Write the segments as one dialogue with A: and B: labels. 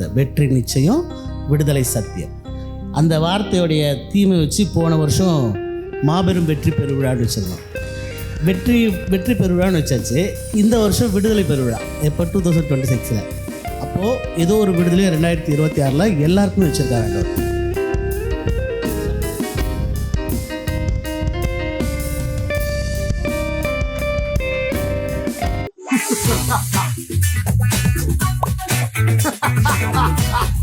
A: வெற்றி நிச்சயம் விடுதலை சத்தியம். அந்த வார்த்தையுடைய தீமை வச்சு போன வருஷம் மாபெரும் வெற்றி பெருவிழான்னு வச்சுருந்தோம். வெற்றி வெற்றி பெருவிழான்னு வச்சாச்சு. இந்த வருஷம் விடுதலை பெருவிழா. எப்போ? டூ தௌசண்ட் டுவெண்ட்டி சிக்ஸில் அப்போது ஏதோ ஒரு விடுதலை ரெண்டாயிரத்தி இருபத்தி ஆறில் எல்லாருக்குமே வச்சுருக்காங்க.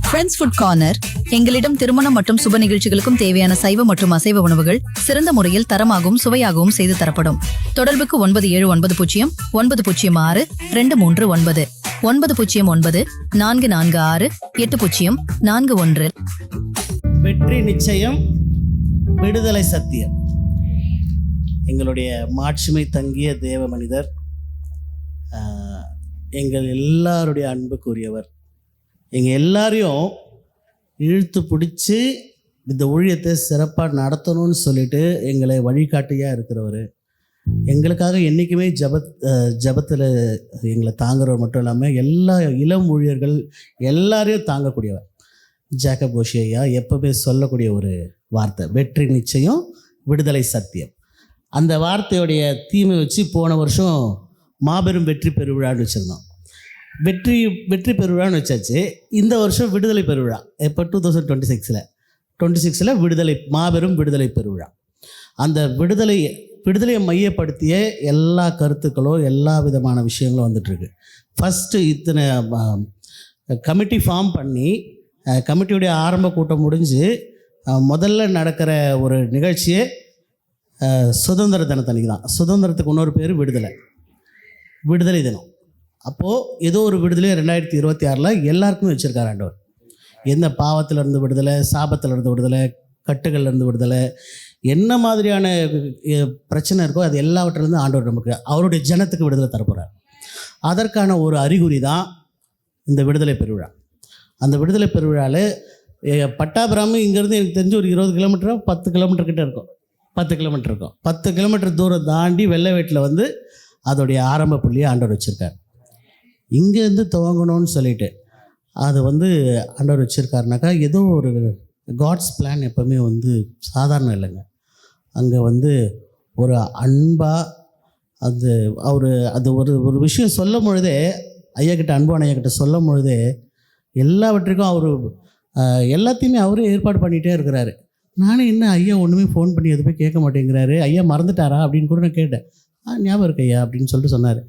B: ஃப்ரெண்ட்ஸ் ஃபுட் கார்னர் எங்களிடம் திருமணம் மற்றும் சுப நிகழ்ச்சிகளுக்கும் தேவையான சைவ மற்றும் அசைவ உணவுகள் சிறந்த முறையில் தரமாகவும் சுவையாகவும் செய்து தரப்படும். தொடர்புக்கு ஒன்பது ஏழு ஒன்பது பூஜ்ஜியம் ஒன்பது பூஜ்ஜியம் ஆறு ரெண்டு மூன்று ஒன்பது. ஒன்பது பூஜ்ஜியம் ஒன்பது நான்கு நான்கு ஆறு எட்டு பூஜ்ஜியம் நான்கு ஒன்று.
A: வெற்றி நிச்சயம் விடுதலை சத்தியம். எங்களுடைய மாட்சிமை தங்கிய தேவ மனிதர் எங்கள் எல்லாருடைய அன்புக்குரியவர் எங்கள் எல்லாரையும் இழுத்து பிடிச்சி இந்த ஊழியத்தை சிறப்பாக நடத்தணும்னு சொல்லிட்டு எங்களை வழிகாட்டியாக இருக்கிறவர். எங்களுக்காக என்றைக்குமே ஜபத் ஜபத்தில் எங்களை தாங்குறவர் மட்டும் இல்லாமல் எல்லா இளம் ஊழியர்கள் எல்லாரையும் தாங்கக்கூடியவர். ஜேக்கப் கோஷி ஐயா எப்பவுமே சொல்லக்கூடிய ஒரு வார்த்தை வெற்றி நிச்சயம் விடுதலை சத்தியம். அந்த வார்த்தையுடைய தீமை வச்சு போன வருஷம் மாபெரும் வெற்றி பெருவிழான்னு வச்சுருந்தோம். வெற்றி வெற்றி பெருவிழான்னு வச்சாச்சு. இந்த வருஷம் விடுதலை பெருவிழா எப்போ? டூ தௌசண்ட் டுவெண்ட்டி சிக்ஸில் டுவெண்ட்டி சிக்ஸில் விடுதலை மாபெரும் விடுதலை பெருவிழா அந்த விடுதலை விடுதலையை மையப்படுத்திய எல்லா கருத்துக்களும் எல்லா விதமான விஷயங்களும் வந்துட்டுருக்கு. ஃபஸ்ட்டு இத்தனை கமிட்டி ஃபார்ம் பண்ணி கமிட்டியுடைய ஆரம்ப கூட்டம் முடிஞ்சு முதல்ல நடக்கிற ஒரு நிகழ்ச்சியே சுதந்திர தினத்தன்னைக்கு தான் சுதந்திரத்துக்கு இன்னொரு பேர் விடுதலை. விடுதலை தினம். அப்போது ஏதோ ஒரு விடுதலை ரெண்டாயிரத்தி இருபத்தி ஆறில் எல்லாருக்கும் வச்சுருக்கார் ஆண்டவர். எந்த பாவத்திலிருந்து விடுதலை சாபத்திலிருந்து விடுதலை கட்டுகள்லேருந்து விடுதலை என்ன மாதிரியான பிரச்சனை இருக்கோ அது எல்லாவற்றிலிருந்து ஆண்டவர் நமக்கு அவருடைய ஜனத்துக்கு விடுதலை தரப்போகிறார் அதற்கான ஒரு அறிகுறி தான் இந்த விடுதலை பெருவிழா. அந்த விடுதலை பெருவிழாவில் பட்டாபிராமு இங்கேருந்து எனக்கு தெரிஞ்சு ஒரு இருபது கிலோமீட்டரோ பத்து கிலோமீட்டர் கிட்ட இருக்கும். பத்து கிலோமீட்டர் இருக்கும். பத்து கிலோமீட்டர் தூரம் தாண்டி வெள்ளை வீட்டில் வந்து அதோடைய ஆரம்ப புள்ளியை ஆண்டவர் வச்சுருக்கார். இங்கேருந்து துவங்கணும்னு சொல்லிட்டு அது வந்து அண்டர் வச்சுருக்காருனாக்கா ஏதோ ஒரு காட்ஸ் பிளான் எப்போவுமே வந்து சாதாரணம் இல்லைங்க. அங்கே வந்து ஒரு அன்பாக அது அவர் அது ஒரு ஒரு விஷயம் சொல்லும் பொழுதே ஐயா அன்பான ஐயா சொல்லும் பொழுதே எல்லாவற்றுக்கும் அவர் எல்லாத்தையுமே அவரே ஏற்பாடு பண்ணிகிட்டே இருக்கிறாரு. நானும் என்ன ஐயா ஒன்றுமே ஃபோன் பண்ணி எதுவுமே கேட்க மாட்டேங்கிறாரு ஐயா மறந்துட்டாரா அப்படின்னு கூட நான் கேட்டேன். ஆ ஞாபகம் இருக்கு ஐயா அப்படின்னு சொல்லிட்டு சொன்னார்.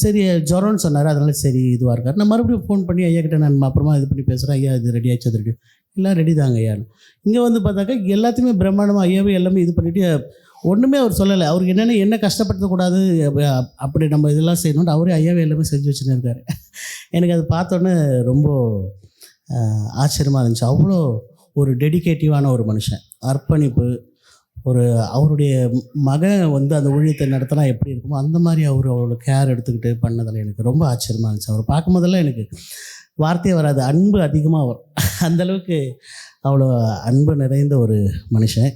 A: சரி ஜுரம்னு சொன்னார் அதனால சரி இதுவாக இருக்கார். நான் மறுபடியும் ஃபோன் பண்ணி ஐயா கிட்ட நான் அப்புறமா இது பண்ணி பேசுகிறேன் ஐயா இது ரெடி ஆச்சு அது ரெடி எல்லாம் ரெடி தாங்க ஐயா. இங்கே வந்து பார்த்தாக்கா எல்லாத்தையுமே பிரம்மாண்டமாக ஐயாவே எல்லாமே இது பண்ணிவிட்டு ஒன்றுமே அவர் சொல்லலை. அவருக்கு என்னென்ன என்ன கஷ்டப்படுத்தக்கூடாது அப்படி நம்ம இதெல்லாம் செய்யணும்னு அவரே ஐயாவே எல்லாமே செஞ்சு வச்சுன்னு இருக்காரு. எனக்கு அது பார்த்தோன்னே ரொம்ப ஆச்சரியமாக இருந்துச்சு. அவ்வளோ ஒரு டெடிக்கேட்டிவான ஒரு மனுஷன். அர்ப்பணிப்பு ஒரு அவருடைய மகன் வந்து அந்த ஊழியத்தை நடத்தினா எப்படி இருக்குமோ அந்த மாதிரி அவர் அவரோட கேர் எடுத்துக்கிட்டு பண்ணதில் எனக்கு ரொம்ப ஆச்சரியமாக இருந்துச்சு. அவர் பார்க்கும்போதெல்லாம் எனக்கு வார்த்தையே வராது. அன்பு அதிகமாக வரும். அந்தளவுக்கு அவ்வளோ அன்பு நிறைந்த ஒரு மனுஷன்.